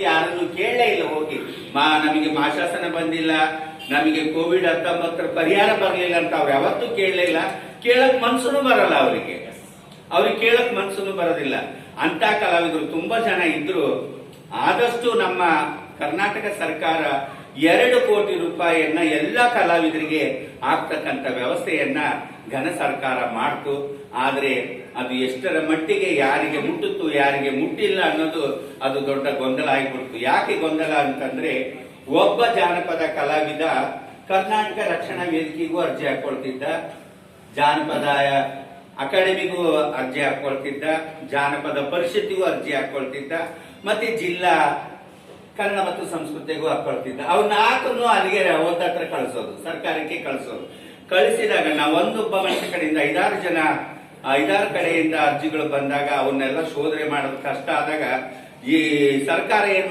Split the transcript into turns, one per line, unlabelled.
ಯಾರನ್ನು ಕೇಳಲೇ ಇಲ್ಲ, ಹೋಗಿ. ಮಾ, ನಮಗೆ ಮಾಶಾಸನ ಬಂದಿಲ್ಲ, ನಮಗೆ ಕೋವಿಡ್ ಹತ್ತೊಂಬತ್ತರ ಪರಿಹಾರ ಬರಲಿಲ್ಲ ಅಂತ ಅವ್ರು ಯಾವತ್ತೂ ಕೇಳಲೇ ಇಲ್ಲ. ಕೇಳಕ್ ಮನ್ಸುನು ಬರಲ್ಲ ಅವರಿಗೆ. ಅವ್ರಿಗೆ ಕೇಳಕ್ ಮನ್ಸುನು ಬರೋದಿಲ್ಲ. ಅಂತ ಕಲಾವಿದರು, ತುಂಬಾ ಜನ ಇದ್ರು. ಆದಷ್ಟು ನಮ್ಮ ಕರ್ನಾಟಕ ಸರ್ಕಾರ ಎರಡು ಕೋಟಿ ರೂಪಾಯಿಯನ್ನ ಎಲ್ಲ ಕಲಾವಿದರಿಗೆ ಆಗ್ತಕ್ಕಂಥ ವ್ಯವಸ್ಥೆಯನ್ನ ಘನ ಸರ್ಕಾರ ಮಾಡ್ತು. ಆದರೆ ಅದು ಎಷ್ಟರ ಮಟ್ಟಿಗೆ ಯಾರಿಗೆ ಮುಟ್ಟುತ್ತು, ಯಾರಿಗೆ ಮುಟ್ಟಿಲ್ಲ ಅನ್ನೋದು ಅದು ದೊಡ್ಡ ಗೊಂದಲ ಆಗಿಬಿಡ್ತು. ಯಾಕೆ ಗೊಂದಲ ಅಂತಂದ್ರೆ ಒಬ್ಬ ಜಾನಪದ ಕಲಾವಿದ ಕರ್ನಾಟಕ ರಕ್ಷಣಾ ವೇದಿಕೆಗೂ ಅರ್ಜಿ ಹಾಕೊಳ್ತಿದ್ದ, ಜಾನಪದ ಅಕಾಡೆಮಿಗೂ ಅರ್ಜಿ ಹಾಕೊಳ್ತಿದ್ದ, ಜಾನಪದ ಪರಿಷತ್ತಿಗೂ ಅರ್ಜಿ ಹಾಕೊಳ್ತಿದ್ದ, ಮತ್ತೆ ಜಿಲ್ಲಾ ಕನ್ನಡ ಮತ್ತು ಸಂಸ್ಕೃತಿಗೂ ಹಾಕೊಳ್ತಿದ್ದ ಅವ್ನ ನಾಲ್ಕನ್ನು ಅಲ್ಲಿಗೆ ಹತ್ರ ಕಳಿಸೋದು, ಸರ್ಕಾರಕ್ಕೆ ಕಳಿಸೋದು. ಕಳಿಸಿದಾಗ ನಾವು ಒಂದೊಬ್ಬ ಮನುಷ್ಯ ಕಡೆಯಿಂದ ಐದಾರು ಜನ ಐದಾರು ಕಡೆಯಿಂದ ಅರ್ಜಿಗಳು ಬಂದಾಗ ಅವನ್ನೆಲ್ಲ ಶೋಧನೆ ಮಾಡೋದು ಕಷ್ಟ ಆದಾಗ ಈ ಸರ್ಕಾರ ಏನ್